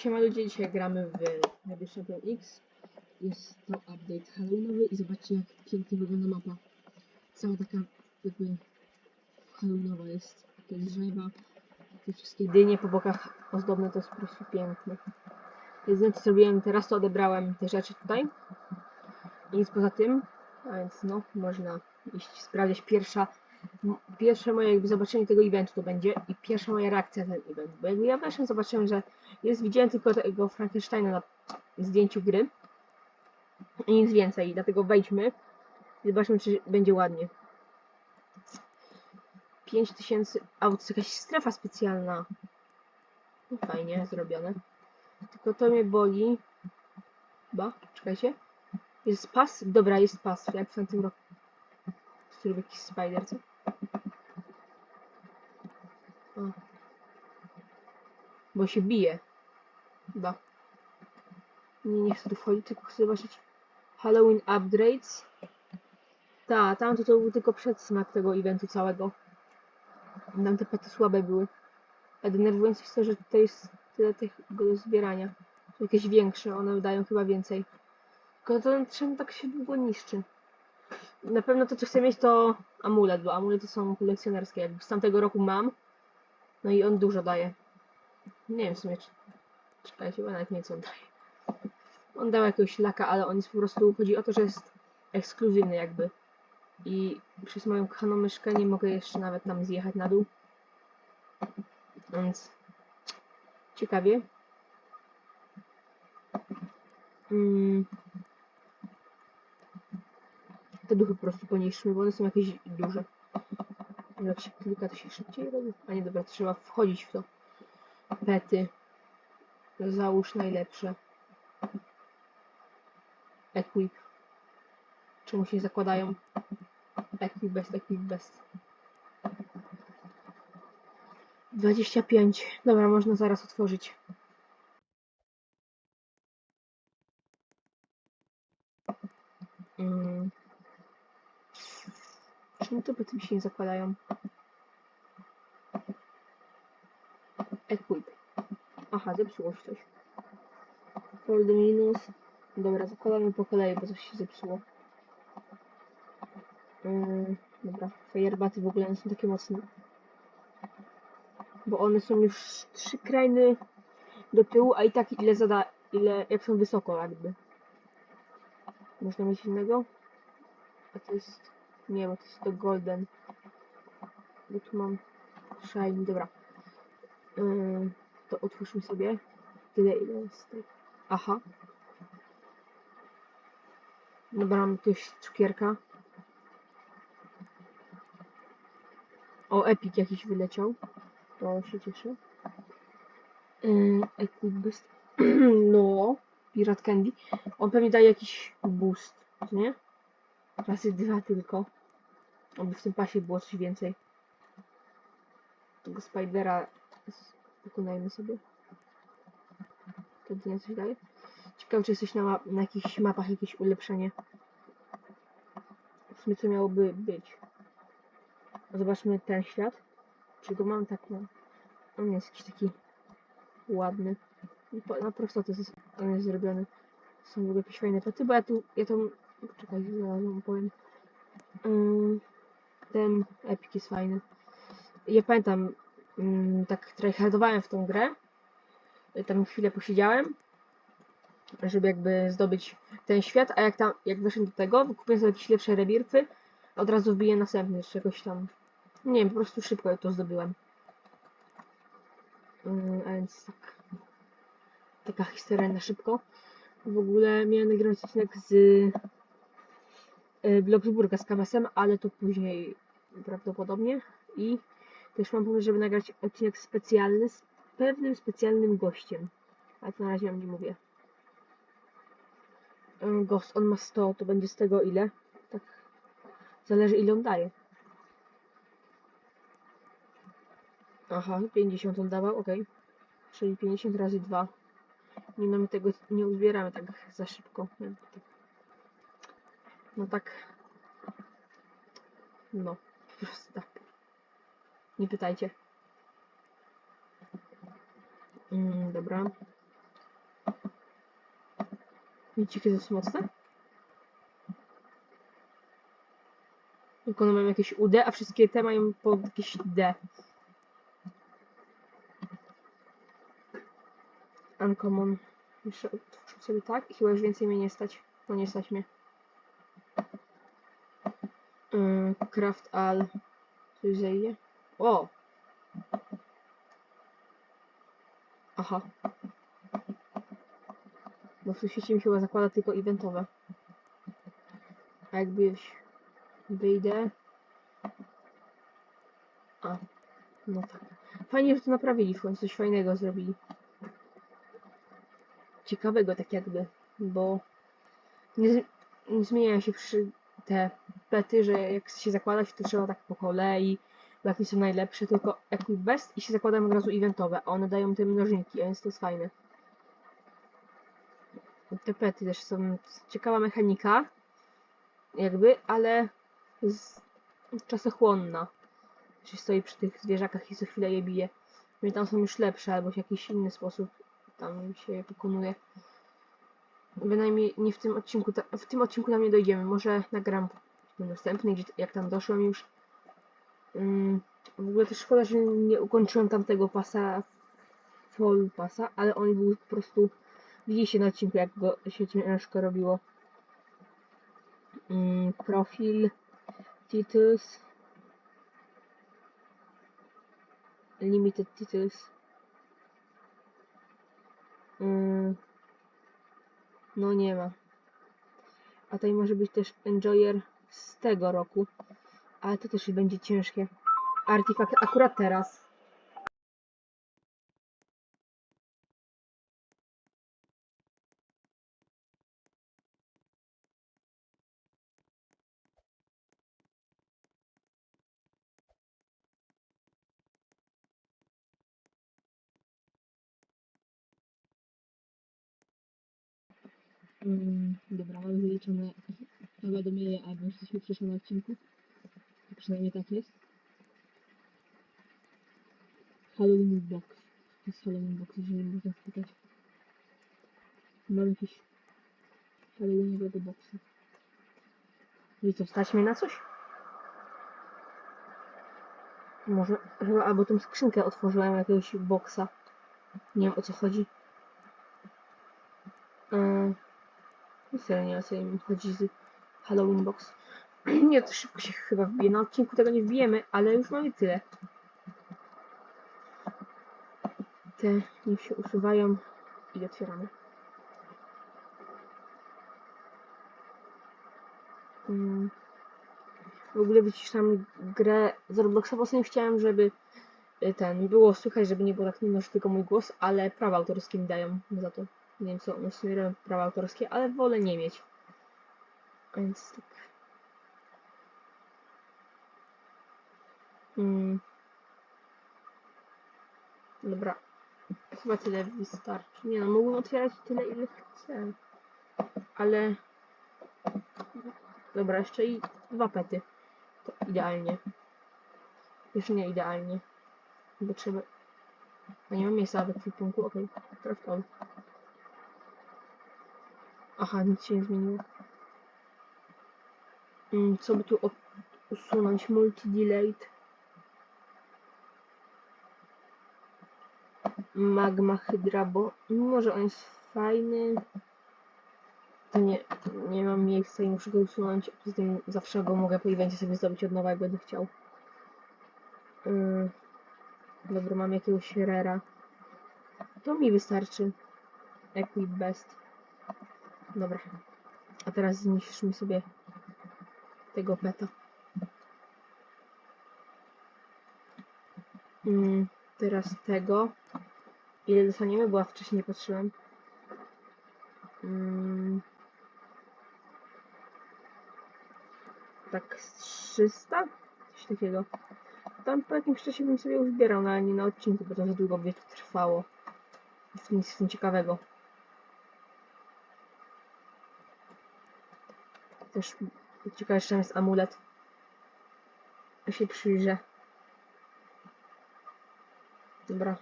Siema ludzie, dzisiaj gramy w Champion X. Jest to update Halloweenowy i zobaczcie jak pięknie wygląda mapa. Cała taka jakby Halloweenowa jest. Te drzewa, te wszystkie dynie po bokach ozdobne, to jest po prostu piękne. Jedyne co zrobiłem teraz to odebrałem te rzeczy tutaj. I nic poza tym, a więc no, można iść sprawdzić pierwsza pierwsze moje jakby zobaczenie tego eventu to będzie i pierwsza moja reakcja na ten event. Bo jakby ja weszłem, zobaczyłem, że jest, widziałem tylko tego Frankensteina na zdjęciu gry i nic więcej, dlatego wejdźmy i zobaczmy, czy będzie ładnie. 5000, a to jest jakaś strefa specjalna. No fajnie zrobione. Tylko to mnie boli. Ba, czekajcie. Jest pas? Dobra, jest pas. Jak w tamtym roku. Który jakiś spider, co? O. Bo się bije. Chyba. Nie, nie chcę tu wchodzić, tylko chcę zobaczyć Halloween Upgrades. Ta, tam to, to był tylko przedsmak tego eventu całego. Tam te pety słabe były. A denerwujące jest to, że tutaj jest tyle tego do zbierania. Są jakieś większe, one dają chyba więcej. Tylko to czemu tak się długo niszczy? Na pewno to, co chcę mieć, to amulet, bo amulety są kolekcjonerskie. Jakby z tamtego roku mam. No i on dużo daje. Nie wiem w sumie, czy... Czekajcie, bo nawet nie co on daje. On dał jakiegoś laka, ale on jest po prostu... Chodzi o to, że jest ekskluzywny jakby. I przez moją kochaną myszkę nie mogę jeszcze nawet tam zjechać na dół. Więc... Ciekawie. Mm. Te duchy po prostu poniszczmy, bo one są jakieś duże. Jak się klika, to się szybciej robi. A nie, dobra, trzeba wchodzić w to. Pety. Załóż najlepsze. Equip. Czemu się zakładają? Equip best, equip best. 25. Dobra, można zaraz otworzyć. Mm. Czemu te pety mi się nie zakładają? Equip. Aha, zepsuło się coś. Fold minus. Dobra, zakładamy po kolei, bo coś się zepsuło. Yy, dobra, fajerbaty w ogóle nie są takie mocne. Bo one są już trzy krainy do tyłu, a i tak ile zada, ile, jak są wysoko jakby. Można mieć innego? A to jest, nie, bo to jest to golden. Bo tu mam shiny, dobra. Yy, to otwórzmy sobie. Tyle ile jest tej. Aha. Dobra, mam jakiegoś cukierka. O, Epic jakiś wyleciał. To się cieszę. Yy, Epic Boost. no, Pirat Candy. On pewnie daje jakiś boost, nie? Razy dwa tylko. Oby w tym pasie było coś więcej. Tego Spidera pokonajmy sobie. To nie coś daje. Ciekawe, czy jesteś na, ma- na jakichś mapach jakieś ulepszenie. W sumie co miałoby być. Zobaczmy ten świat. Czy go mam tak na... On jest jakiś taki ładny. Na prostotę jest, on jest zrobiony. Są w ogóle jakieś fajne pety, bo ja tu, ja to... Czekaj, zaraz wam powiem. Ym, ten Epic jest fajny. Ja pamiętam, tak tryhardowałem w tą grę. Tam chwilę posiedziałem, żeby jakby zdobyć ten świat, a jak tam, jak weszłem do tego, kupiłem sobie jakieś lepsze rebirfy, od razu wbiję następny z czegoś tam. Nie wiem, po prostu szybko to zdobyłem. Ym, a więc tak. Taka historia na szybko. W ogóle miałem nagrywać odcinek z y, Bloksburga z Kamasem, ale to później prawdopodobnie. I też mam pomysł, żeby nagrać odcinek specjalny z pewnym specjalnym gościem. Ale to na razie wam nie mówię. Ghost, on ma 100, to będzie z tego ile? Tak. Zależy ile on daje. Aha, 50 on dawał, ok. Czyli 50 razy 2. Nie no, my tego nie uzbieramy tak za szybko. Tak. No tak. No, po prostu tak. Nie pytajcie. Mm, dobra. Widzicie, to jest mocne? Tylko one mają jakieś UD, a wszystkie te mają po jakieś D. Uncommon. Jeszcze otworzę sobie tak i chyba już więcej mnie nie stać. No nie stać mnie. Yy, craft all. Coś zejdzie? O! Aha. Bo w świecie mi chyba zakłada tylko eventowe. A jakby wyjdę... A, no tak. Fajnie, że to naprawili, w końcu coś fajnego zrobili. Ciekawego tak jakby, bo nie, nie zmieniają się przy te pety, że jak się zakładać, to trzeba tak po kolei, jakie są najlepsze, tylko Equip Best i się zakładam od razu eventowe, a one dają te mnożniki, a więc to jest fajne. Te pety też są ciekawa mechanika, jakby, ale z, czasochłonna. Że stoi przy tych zwierzakach i co chwilę je bije. Że tam są już lepsze, albo w jakiś inny sposób tam się je pokonuje. Bynajmniej nie w tym odcinku, w tym odcinku tam nie dojdziemy. Może nagram następny, jak tam doszłem już. Mm, w ogóle też szkoda, że nie ukończyłem tamtego pasa, full pasa, ale on był po prostu, widzicie na odcinku, jak go się ciężko robiło. Mm, profil, Titus, limited Titus. Mm, no nie ma. A tutaj może być też Enjoyer z tego roku. Ale to też będzie ciężkie. Artifact akurat teraz. Mm, dobra, mamy wyliczone powiadomienie, albo jesteśmy przyszli na odcinku. Przynajmniej tak jest. Halloween box. To jest Halloween box, jeżeli można spytać. Mam jakiś Halloweenowego boxa. I co, stać mnie na coś? Może, chyba, albo tą skrzynkę otworzyłem jakiegoś boxa. Nie wiem o co chodzi. No serio nie wiem o co im chodzi z Halloween box. Nie, to szybko się chyba wbije. Na odcinku tego nie wbijemy, ale już mamy tyle. Te niech się usuwają i otwieramy. Mm. W ogóle wyciszam grę z Robloxa, bo sobie chciałem, żeby y, ten było słychać, żeby nie było tak nudno, tylko mój głos, ale prawa autorskie mi dają za to. Nie wiem co, no w prawa autorskie, ale wolę nie mieć. Więc tak. Mm. Dobra. Chyba tyle wystarczy. Nie no, mógłbym otwierać tyle, ile chcę. Ale... Dobra, jeszcze i dwa pety. To idealnie. Już nie idealnie. Bo trzeba... A nie mam miejsca w ekwipunku, okej. Okay. Craftowy. Aha, nic się nie zmieniło. Mm, co by tu usunąć? Multi-delayed. Magma Hydra, bo mimo, że on jest fajny, to nie, nie mam miejsca i muszę go usunąć. Poza tym zawsze go mogę po evencie sobie zrobić od nowa, jak będę chciał. Yy, dobra, mam jakiegoś rera. To mi wystarczy. Equip best. Dobra. A teraz zniszczmy sobie tego peta. Mm, teraz tego. Ile dostaniemy? Bo ja wcześniej nie patrzyłem. Mm, tak z 300? Coś takiego. Tam po jakimś czasie bym sobie już zbierał, no ale nie na odcinku, bo to za długo by trwało. Nic w tym ciekawego. Też ciekawe, jeszcze tam jest amulet. Ja się przyjrzę. Dobra.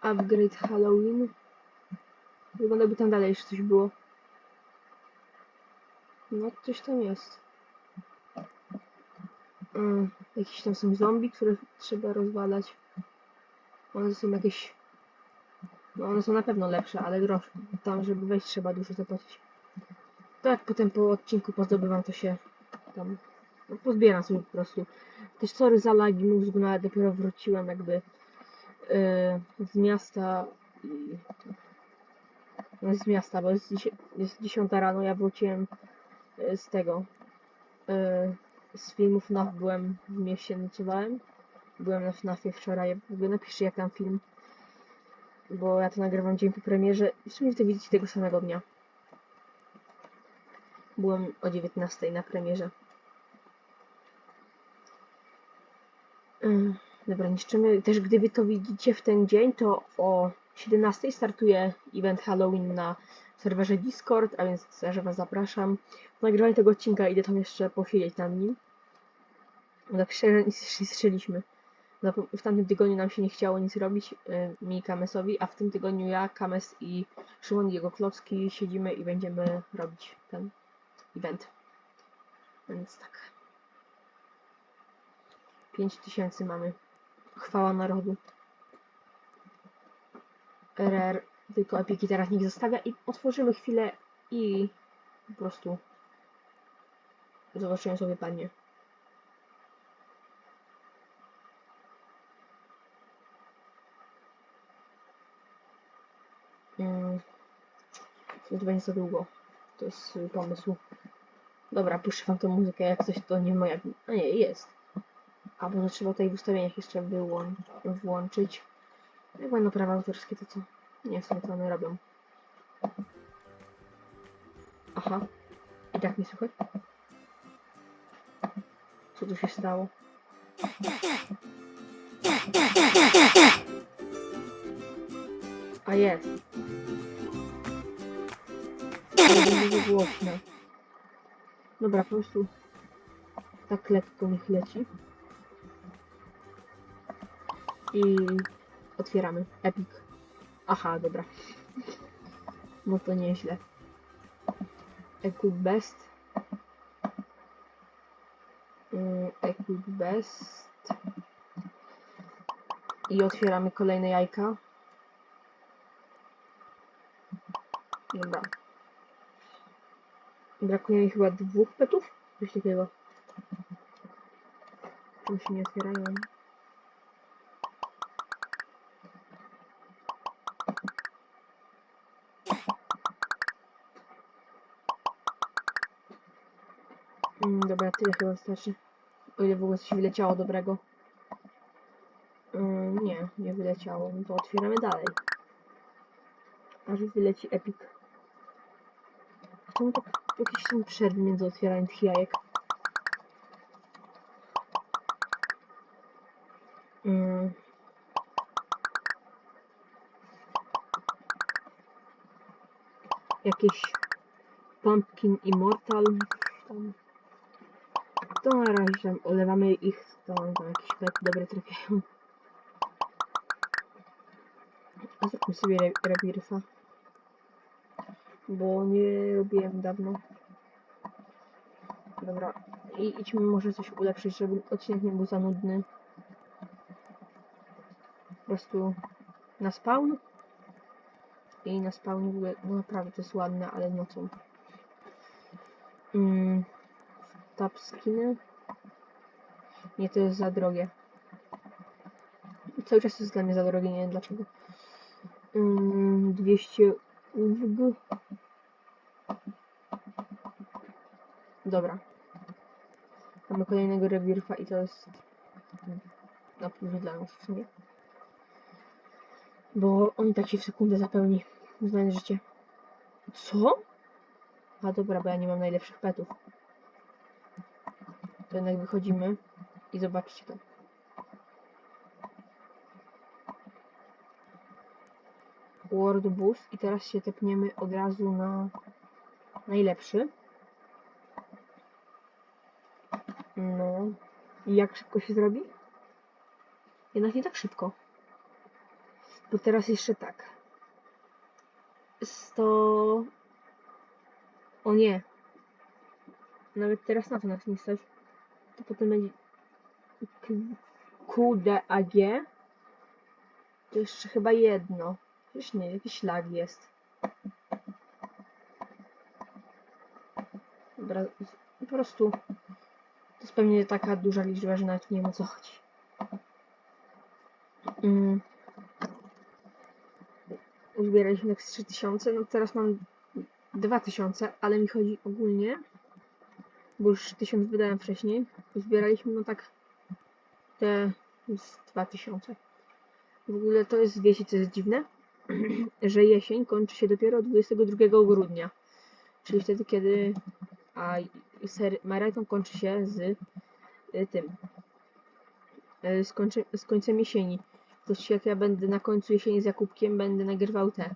Upgrade Halloween. Wygląda by tam dalej jeszcze coś było. No, coś tam jest. Mm, jakieś tam są zombie, które trzeba rozwalać. One są jakieś... No one są na pewno lepsze, ale droższe. Tam, żeby wejść trzeba dużo zapłacić. Tak, potem po odcinku pozdobywam to się tam... No, pozbieram sobie po prostu. Też sorry za lagi mózgu, no ale dopiero wróciłem jakby z miasta i... No z miasta, bo jest, jest 10 rano, ja wróciłem yy, z tego... Yy, z filmu FNAF byłem w mieście, nocowałem. Byłem na FNAFie wczoraj, w ogóle napiszcie jak tam film. Bo ja to nagrywam dzień po premierze i w sumie to widzicie tego samego dnia. Byłem o 19 na premierze. Ym, Dobra, niszczymy. Też gdy wy to widzicie w ten dzień, to o 17 startuje event Halloween na serwerze Discord, a więc też was zapraszam. Po nagrywaniu tego odcinka idę tam jeszcze posiedzieć nad nim. Tak szczerze strzeliśmy. W tamtym tygodniu nam się nie chciało nic robić, y, mi Kamesowi, a w tym tygodniu ja, Kames i Szymon i jego klocki siedzimy i będziemy robić ten event. Więc tak. 5000 mamy. Chwała narodu. RR, tylko epiki teraz niech zostawia i otworzymy chwilę i po prostu zobaczymy co wypadnie. Mm, to będzie za długo. To jest pomysł. Dobra, puszczę wam tą muzykę, jak coś to nie moja... A nie, jest. A może trzeba tutaj w ustawieniach jeszcze włączyć. Jak będą prawa autorskie, to co? Nie wiem, co one robią. Aha. I tak nie słychać? Co tu się stało? A jest. Będzie. Dobra, po prostu tak lekko niech leci. I otwieramy. Epic. Aha, dobra. No to nieźle. Equip best. Mm, Equip best. I otwieramy kolejne jajka. Dobra. Brakuje mi chyba dwóch petów? Coś takiego. Się nie otwierają? Dobra, tyle chyba wystarczy. O ile w ogóle coś wyleciało dobrego. Mm, nie, nie wyleciało. No to otwieramy dalej. Aż wyleci epic. Czemu tak jakieś są przerwy między otwieraniem tych jajek? Mm. Jakieś Pumpkin Immortal. Tam. To na razie tam olewamy ich, to tam jakieś pety dobre trafiają. A zróbmy sobie re rebirfa. Bo nie robiłem dawno. Dobra. I idźmy może coś ulepszyć, żeby odcinek nie był za nudny. Po prostu na spawn. I na spawnie w ogóle, no naprawdę to jest ładne, ale nocą. Mm, tab skiny. Nie, to jest za drogie. Cały czas jest dla mnie za drogie, nie wiem dlaczego. Mm, 200 UWG. Dobra. Mamy kolejnego rebirfa i to jest na plus dla nas w sumie. Bo on i tak się w sekundę zapełni. Znane życie. Co? A dobra, bo ja nie mam najlepszych petów. To jednak wychodzimy i zobaczcie to. World Boost i teraz się tepniemy od razu na najlepszy. No. I jak szybko się zrobi? Jednak nie tak szybko. Bo teraz jeszcze tak. 100... O nie. Nawet teraz na to nas nie stać. To potem będzie QDAG. To jeszcze chyba jedno. Przecież nie, jakiś lag jest. Dobra, po prostu to jest pewnie taka duża liczba, że nawet nie wiem o co chodzi. Mm. Uzbieraliśmy tak z 3000, no teraz mam 2000, ale mi chodzi ogólnie, bo już 1000 wydałem wcześniej. Uzbieraliśmy no tak te z 2000. W ogóle to jest, wiecie co jest dziwne? że jesień kończy się dopiero 22 grudnia. Czyli wtedy, kiedy a ser, maraton kończy się z y, tym. y, Z, kończy, z końcem jesieni. To jak ja będę na końcu jesieni z Jakubkiem, będę nagrywał te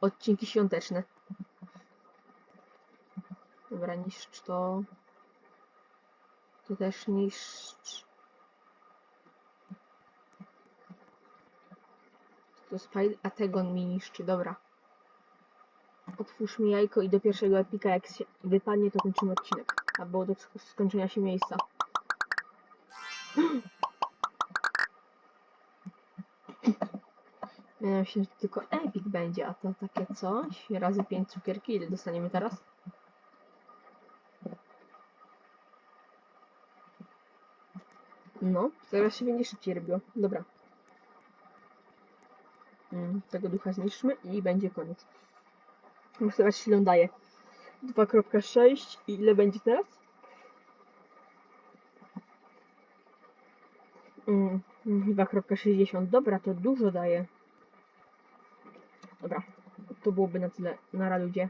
odcinki świąteczne. Dobra, niszcz to. To też niszcz. To Spider, a Tegon mi niszczy, dobra. Otwórz mi jajko i do pierwszego epika, jak się wypadnie, to kończymy odcinek. Albo do sk- skończenia się miejsca. Miałem się, że tylko epik będzie, a to takie coś. Razy 5 cukierki, ile dostaniemy teraz? No, teraz się będzie szybciej robiło. Dobra. Mm, tego ducha zniszczmy i będzie koniec. Muszę zobaczyć ile daje. 2.6 i ile będzie teraz? Mm, mm, 2.60. Dobra, to dużo daje. Dobra, to byłoby na tyle. Na ludzie.